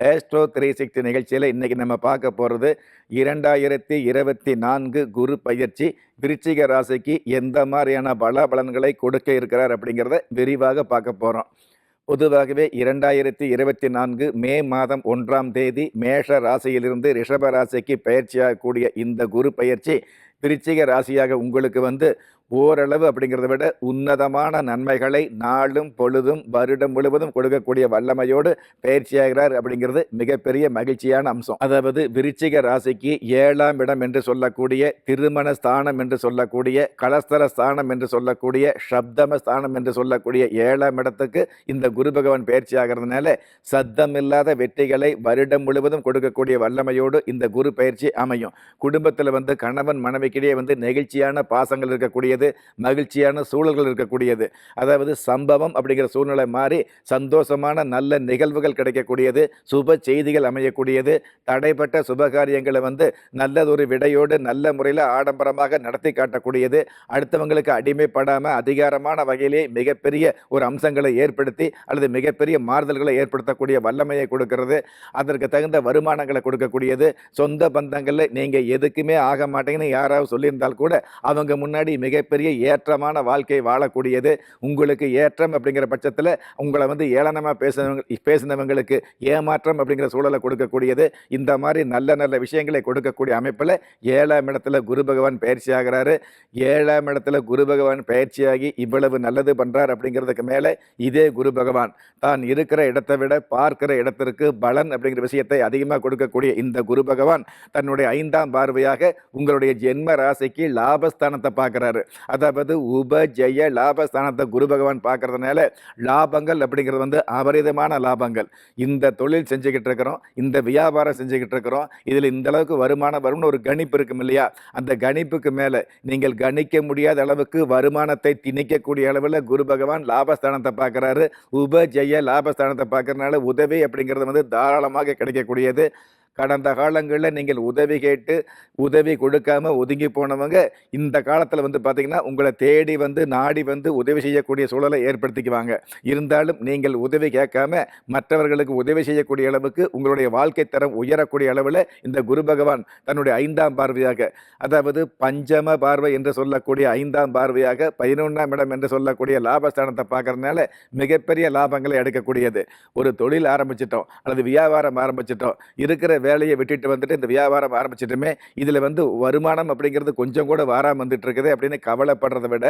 Astro three sixty நிகழ்ச்சியில் இன்றைக்கி நம்ம பார்க்க போகிறது இரண்டாயிரத்தி இருபத்தி நான்கு குரு பயிற்சி விருச்சிக ராசிக்கு எந்த மாதிரியான பலாபலன்களை கொடுக்க இருக்கிறார் அப்படிங்கிறத விரிவாக பார்க்க போகிறோம் பொதுவாகவே இரண்டாயிரத்தி இருபத்தி நான்கு மே மாதம் ஒன்றாம் தேதி மேஷ ராசியிலிருந்து ரிஷப ராசிக்கு பயிற்சியாகக்கூடிய இந்த குரு பயிற்சி விருச்சிக ராசியாக உங்களுக்கு வந்து ஓரளவு அப்படிங்கிறத விட உன்னதமான நன்மைகளை நாளும் பொழுதும் வருடம் முழுவதும் கொடுக்கக்கூடிய வல்லமையோடு பயிற்சியாகிறார் அப்படிங்கிறது மிகப்பெரிய மகிழ்ச்சியான அம்சம். அதாவது விருச்சிக ராசிக்கு ஏழாம் இடம் என்று சொல்லக்கூடிய திருமண ஸ்தானம் என்று சொல்லக்கூடிய கலஸ்தர ஸ்தானம் என்று சொல்லக்கூடிய சப்தம ஸ்தானம் என்று சொல்லக்கூடிய ஏழாம் இடத்துக்கு இந்த குரு பகவான் பயிற்சி ஆகிறதுனால சத்தம் இல்லாத வெற்றிகளை வருடம் முழுவதும் கொடுக்கக்கூடிய வல்லமையோடு இந்த குரு பயிற்சி அமையும். குடும்பத்தில் வந்து கணவன் மனைவிக்கிடையே வந்து நெகிழ்ச்சியான பாசங்கள் இருக்கக்கூடியது மகிழ்ச்சியான சூழல்கள் இருக்கக்கூடியது. அதாவது சம்பவம் அப்படிங்கிற சூழ்நிலை மாறி சந்தோஷமான நல்ல நிகழ்வுகள் கிடைக்கக்கூடியது சுப செய்திகள் அமையக்கூடியது தடைப்பட்ட சுபகாரியங்களை வந்து நல்லதொரு விடையோடு நல்ல முறையில் ஆடம்பரமாக நடத்தி காட்டக்கூடியது. அடுத்தவங்களுக்கு அடிமைப்படாமல் அதிகாரமான வகையிலே மிகப்பெரிய ஒரு அம்சங்களை ஏற்படுத்தி அல்லது மிகப்பெரிய மாறுதல்களை ஏற்படுத்தக்கூடிய வல்லமையை கொடுக்கிறது. அதற்கு தகுந்த வருமானங்களை கொடுக்கக்கூடியது. சொந்த பந்தங்களில் நீங்கள் எதுக்குமே ஆக மாட்டீங்கன்னு யாராவது சொல்லியிருந்தால் கூட அவங்க முன்னாடி மிக மிகப்பெரிய ஏற்றமான வாழ்க்கை வாழக்கூடியது. உங்களுக்கு ஏற்றம் அப்படிங்கிற பட்சத்தில் உங்களை வந்து ஏளனமாக பேசினவங்க பேசினவங்களுக்கு ஏமாற்றம் அப்படிங்கிற சூழலை கொடுக்கக்கூடியது. இந்த மாதிரி நல்ல நல்ல விஷயங்களை கொடுக்கக்கூடிய அமைப்பில் ஏழாம் இடத்துல குரு பகவான் பயிற்சி ஆகிறாரு. ஏழாம் இடத்துல குரு பகவான் பயிற்சியாகி இவ்வளவு நல்லது பண்ணுறார் அப்படிங்கிறதுக்கு மேலே இதே குரு பகவான். தான் இருக்கிற இடத்தை விட பார்க்கிற இடத்திற்கு பலன் அப்படிங்கிற விஷயத்தை அதிகமாக கொடுக்கக்கூடிய இந்த குரு பகவான் தன்னுடைய ஐந்தாம் பார்வையாக உங்களுடைய ஜென்ம ராசிக்கு லாபஸ்தானத்தை பார்க்குறாரு. அதாவது உபஜய லாபஸ்தானத்தை குரு பகவான் பார்க்கறதுனால லாபங்கள் அப்படிங்கிறது வந்து அபரிதமான லாபங்கள். இந்த தொழில் செஞ்சுக்கிட்டு இருக்கிறோம் இந்த வியாபாரம் செஞ்சுக்கிட்டு இருக்கிறோம் இதில் இந்த அளவுக்கு வருமானம் வரும்னு ஒரு கணிப்பு இருக்கும் இல்லையா? அந்த கணிப்புக்கு மேலே நீங்கள் கணிக்க முடியாத அளவுக்கு வருமானத்தை திணிக்கக்கூடிய அளவில் குரு பகவான் லாபஸ்தானத்தை பார்க்குறாரு. உபஜய லாபஸ்தானத்தை பார்க்கறதுனால உதவி அப்படிங்கிறது வந்து தாராளமாக கிடைக்கக்கூடியது. கடந்த காலங்களில் நீங்கள் உதவி கேட்டு உதவி கொடுக்காம ஒதுங்கி போனவங்க இந்த காலத்தில் வந்து பார்த்திங்கன்னா உங்களை தேடி வந்து நாடி வந்து உதவி செய்யக்கூடிய சூழலை ஏற்படுத்திக்குவாங்க. இருந்தாலும் நீங்கள் உதவி கேட்காம மற்றவர்களுக்கு உதவி செய்யக்கூடிய அளவுக்கு உங்களுடைய வாழ்க்கை தரம் உயரக்கூடிய அளவில் இந்த குரு பகவான் தன்னுடைய ஐந்தாம் பார்வையாக அதாவது பஞ்சம பார்வை என்று சொல்லக்கூடிய ஐந்தாம் பார்வையாக பதினொன்றாம் இடம் என்று சொல்லக்கூடிய லாபஸ்தானத்தை பார்க்கறதுனால மிகப்பெரிய லாபங்களை எடுக்கக்கூடியது. ஒரு தொழில் ஆரம்பிச்சிட்டோம் அல்லது வியாபாரம் ஆரம்பிச்சிட்டோம். இருக்கிற வேலையை விட்டுட்டு வந்துட்டு இந்த வியாபாரம் ஆரம்பிச்சிட்டுமே இதில் வந்து வருமானம் அப்படிங்கிறது கொஞ்சம் கூட வராமல் வந்துட்டு இருக்குது அப்படின்னு கவலைப்படுறத விட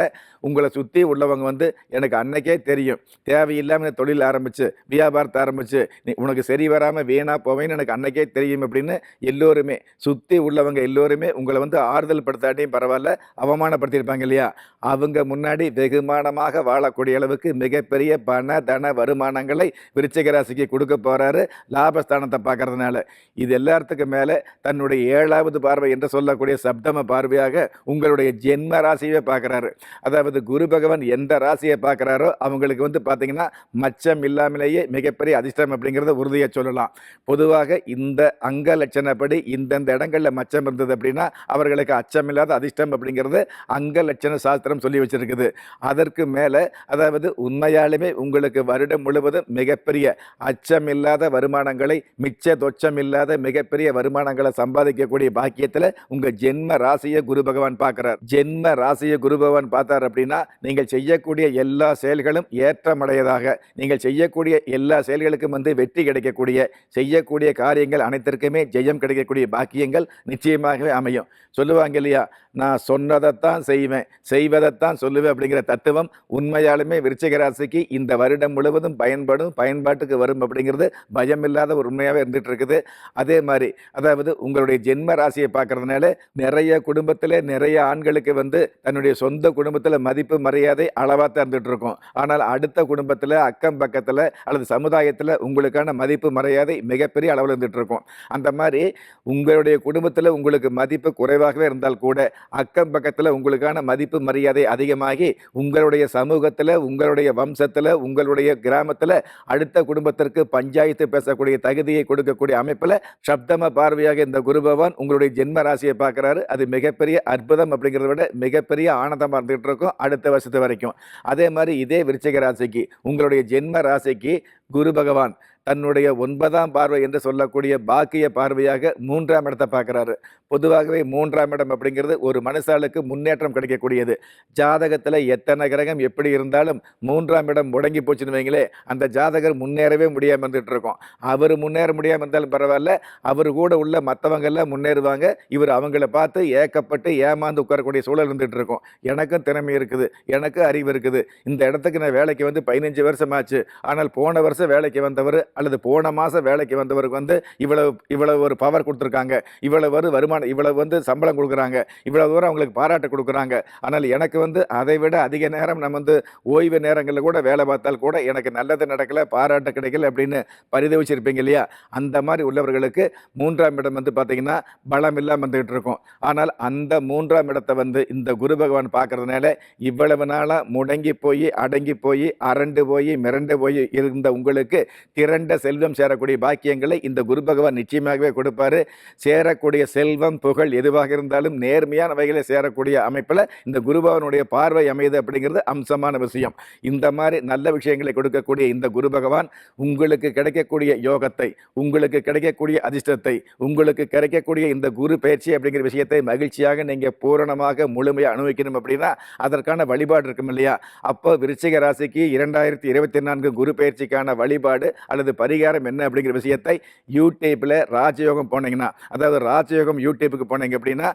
உங்களை சுற்றி உள்ளவங்க வந்து எனக்கு அன்னைக்கே தெரியும். தேவையில்லாமல் தொழில் ஆரம்பிச்சு வியாபாரத்தை ஆரம்பிச்சு நீ உனக்கு சரி வராமல் வீணாக போவேன்னு எனக்கு அன்னைக்கே தெரியும் அப்படின்னு எல்லோருமே சுற்றி உள்ளவங்க எல்லோருமே உங்களை வந்து ஆறுதல் படுத்தாட்டியும் பரவாயில்ல அவமானப்படுத்தியிருப்பாங்க இல்லையா? அவங்க முன்னாடி வெகுமானமாக வாழக்கூடிய அளவுக்கு மிகப்பெரிய பண தன வருமானங்களை விருச்சிக ராசிக்கு கொடுக்க போகிறாரு லாபஸ்தானத்தை பார்க்கறதுனால. இது எல்லாத்துக்கும் மேலே தன்னுடைய ஏழாவது பார்வை என்று சொல்லக்கூடிய சப்தம பார்வையாக உங்களுடைய ஜென்ம ராசியை பார்க்குறாரு. அதாவது குரு பகவான் எந்த ராசியை பார்க்குறாரோ அவங்களுக்கு வந்து பார்த்தீங்கன்னா மச்சம் இல்லாமலேயே மிகப்பெரிய அதிர்ஷ்டம் அப்படிங்கிறத உறுதியாக சொல்லலாம். பொதுவாக இந்த அங்க லட்சணப்படி இந்தந்த இடங்களில் மச்சம் இருந்தது அப்படின்னா அவர்களுக்கு அச்சமில்லாத அதிர்ஷ்டம் அப்படிங்கிறது அங்க லட்சண சாஸ்திரம் சொல்லி வச்சிருக்குது. அதற்கு மேலே அதாவது உண்மையாலுமே உங்களுக்கு வருடம் முழுவதும் மிகப்பெரிய அச்சமில்லாத வருமானங்களை மிச்ச தொச்சம் இல்லாத மிகப்பெரிய வருமானங்களை சம்பாதிக்கக்கூடிய பாக்கியத்தில் உங்கள் ஜென்ம ராசியை குரு பகவான் பார்க்குறார். ஜென்ம ராசியை குரு பகவான் பார்த்தார் அப்படின்னா நீங்கள் செய்யக்கூடிய எல்லா செயல்களும் ஏற்றமடையதாக. நீங்கள் செய்யக்கூடிய எல்லா செயல்களுக்கும் வந்து வெற்றி கிடைக்கக்கூடிய செய்யக்கூடிய காரியங்கள் அனைத்திற்குமே ஜெயம் கிடைக்கக்கூடிய பாக்கியங்கள் நிச்சயமாகவே அமையும். சொல்லுவாங்க இல்லையா? நான் சொன்னதைத்தான் செய்வேன் செய்வதைத்தான் சொல்லுவேன் அப்படிங்கிற தத்துவம் உண்மையாலுமே விருச்சிக ராசிக்கு இந்த வருடம் முழுவதும் பயன்படும் பயன்பாட்டுக்கு வரும் அப்படிங்கிறது பயம் இல்லாத ஒரு உண்மையாகவே இருந்துட்டு இருக்குது. அதே மாதிரி அதாவது உங்களுடைய ஜென்ம ராசியை பார்க்கறதுனால நிறைய குடும்பத்தில் நிறைய ஆண்களுக்கு வந்து தன்னுடைய சொந்த குடும்பத்தில் மதிப்பு மரியாதை அளவாக தான் இருக்கும் ஆனால் அடுத்த குடும்பத்தில் அக்கம் பக்கத்தில் அல்லது சமுதாயத்தில் உங்களுக்கான மதிப்பு மரியாதை மிகப்பெரிய அளவில் இருந்துட்டு இருக்கும் அந்த மாதிரி உங்களுடைய குடும்பத்தில் உங்களுக்கு மதிப்பு குறைவாகவே இருந்தால் கூட அக்கம் பக்கத்தில் உங்களுக்கான மதிப்பு மரியாதை அதிகமாகி உங்களுடைய சமூகத்தில் உங்களுடைய வம்சத்தில் உங்களுடைய கிராமத்தில் அடுத்த குடும்பத்திற்கு பஞ்சாயத்து பேசக்கூடிய தகுதியை கொடுக்கக்கூடிய அமைப்பில் சப்தம பார்வையாக இந்த குரு பகவான் உங்களுடைய ஜென்ம ராசியை பார்க்குறாரு. அது மிகப்பெரிய அற்புதம் அப்படிங்கிறத விட மிகப்பெரிய ஆனந்தமாக இருந்துகிட்டு இருக்கும் அடுத்த வருஷத்து வரைக்கும். அதே மாதிரி இதே விருச்சிக ராசிக்கு உங்களுடைய ஜென்ம ராசிக்கு குரு பகவான். தன்னுடைய ஒன்பதாம் பார்வை என்று சொல்லக்கூடிய பாக்கிய பார்வையாக மூன்றாம் இடத்தை பார்க்குறாரு. பொதுவாகவே மூன்றாம் இடம் அப்படிங்கிறது ஒரு மனுஷாளுக்கு முன்னேற்றம் கிடைக்கக்கூடியது. ஜாதகத்தில் எத்தனை கிரகம் எப்படி இருந்தாலும் மூன்றாம் இடம் முடங்கி போச்சுன்னு வைங்களே அந்த ஜாதகர் முன்னேறவே முடியாமல் இருந்துகிட்டு இருக்கோம். அவர் முன்னேற முடியாமல் இருந்தாலும் பரவாயில்ல அவர் கூட உள்ள மற்றவங்க எல்லாம் முன்னேறுவாங்க. இவர் அவங்கள பார்த்து ஏக்கப்பட்டு ஏமாந்து உட்காரக்கூடிய சூழல் இருந்துகிட்டு இருக்கும். எனக்கும் திறமை இருக்குது எனக்கு அறிவு இருக்குது. இந்த இடத்துக்கு நான் வேலைக்கு வந்து பதினஞ்சு வருஷம் ஆச்சு ஆனால் போன வருஷம் வேலைக்கு வந்தவர் அல்லது போன மாதம் வேலைக்கு வந்தவருக்கு வந்து இவ்வளவு இவ்வளவு ஒரு பவர் கொடுத்துருக்காங்க. இவ்வளவு ஒரு வருமானம் இவ்வளவு வந்து சம்பளம் கொடுக்குறாங்க. இவ்வளவு தூரம் அவங்களுக்கு பாராட்டு கொடுக்குறாங்க. ஆனால் எனக்கு வந்து அதை விட அதிக நேரம் நம்ம வந்து ஓய்வு நேரங்களில் கூட வேலை பார்த்தால் கூட எனக்கு நல்லது நடக்கல பாராட்டு கிடைக்கல அப்படின்னு பரிதவிச்சிருப்பீங்க இல்லையா? அந்த மாதிரி உள்ளவர்களுக்கு மூன்றாம் இடம் வந்து பார்த்திங்கன்னா பலம் இல்லாமல் வந்துக்கிட்டு இருக்கும். ஆனால் அந்த மூன்றாம் இடத்தை வந்து இந்த குரு பகவான் பார்க்கறதுனால இவ்வளவு நாளாக முடங்கி போய் அடங்கி போய் அரண்டு போய் மிரண்டு போய் இருந்த உங்களுக்கு திறன் திரண்ட செல்வம் சேரக்கூடிய பாக்கியங்களை இந்த குரு பகவான் நிச்சயமாகவே கொடுப்பாரு. சேரக்கூடிய செல்வம் புகழ் எதுவாக இருந்தாலும் நேர்மையான வகையில் சேரக்கூடிய அமைப்பில் இந்த குருபகவனுடைய பார்வை அமையுது அப்படிங்கிறது அம்சமான விஷயம். இந்த மாதிரி நல்ல விஷயங்களை கொடுக்கக்கூடிய இந்த குரு பகவான் உங்களுக்கு கிடைக்கக்கூடிய யோகத்தை உங்களுக்கு கிடைக்கக்கூடிய அதிர்ஷ்டத்தை உங்களுக்கு கிடைக்கக்கூடிய இந்த குரு பயிற்சி அப்படிங்கிற விஷயத்தை மகிழ்ச்சியாக நீங்கள் பூரணமாக முழுமையாக அனுபவிக்கணும் அப்படின்னா அதற்கான வழிபாடு இருக்கும் இல்லையா? அப்போ விருச்சிக ராசிக்கு இரண்டாயிரத்தி இருபத்தி நான்கு குரு பயிற்சிக்கான வழிபாடு அல்லது பரிகாரம் என்ன அப்படிங்கிற விஷயத்தை யூடியூப்பில் ராஜயோகம் போனீங்கன்னா அதாவது ராஜயோகம் யூடியூப்புக்கு போனீங்க அப்படின்னா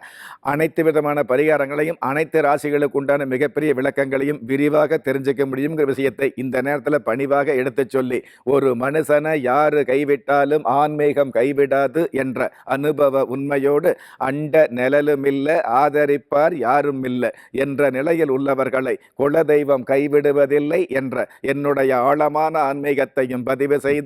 அனைத்து விதமான பரிகாரங்களையும் அனைத்து ராசிகளுக்கு உண்டான மிகப்பெரிய விளக்கங்களையும் விரிவாக தெரிஞ்சுக்க முடியுங்கிற விஷயத்தை இந்த நேரத்தில் பணிவாக எடுத்துச் சொல்லி ஒரு மனுஷனை யார் கைவிட்டாலும் ஆன்மீகம் கைவிடாது என்ற அனுபவ உண்மையோடு அண்ட நிழலும் இல்லை ஆதரிப்பார் யாரும் இல்லை என்ற நிலையில் உள்ளவர்களை குலதெய்வம் கைவிடுவதில்லை என்ற என்னுடைய ஆழமான ஆன்மீகத்தையும் பதிவு செய்து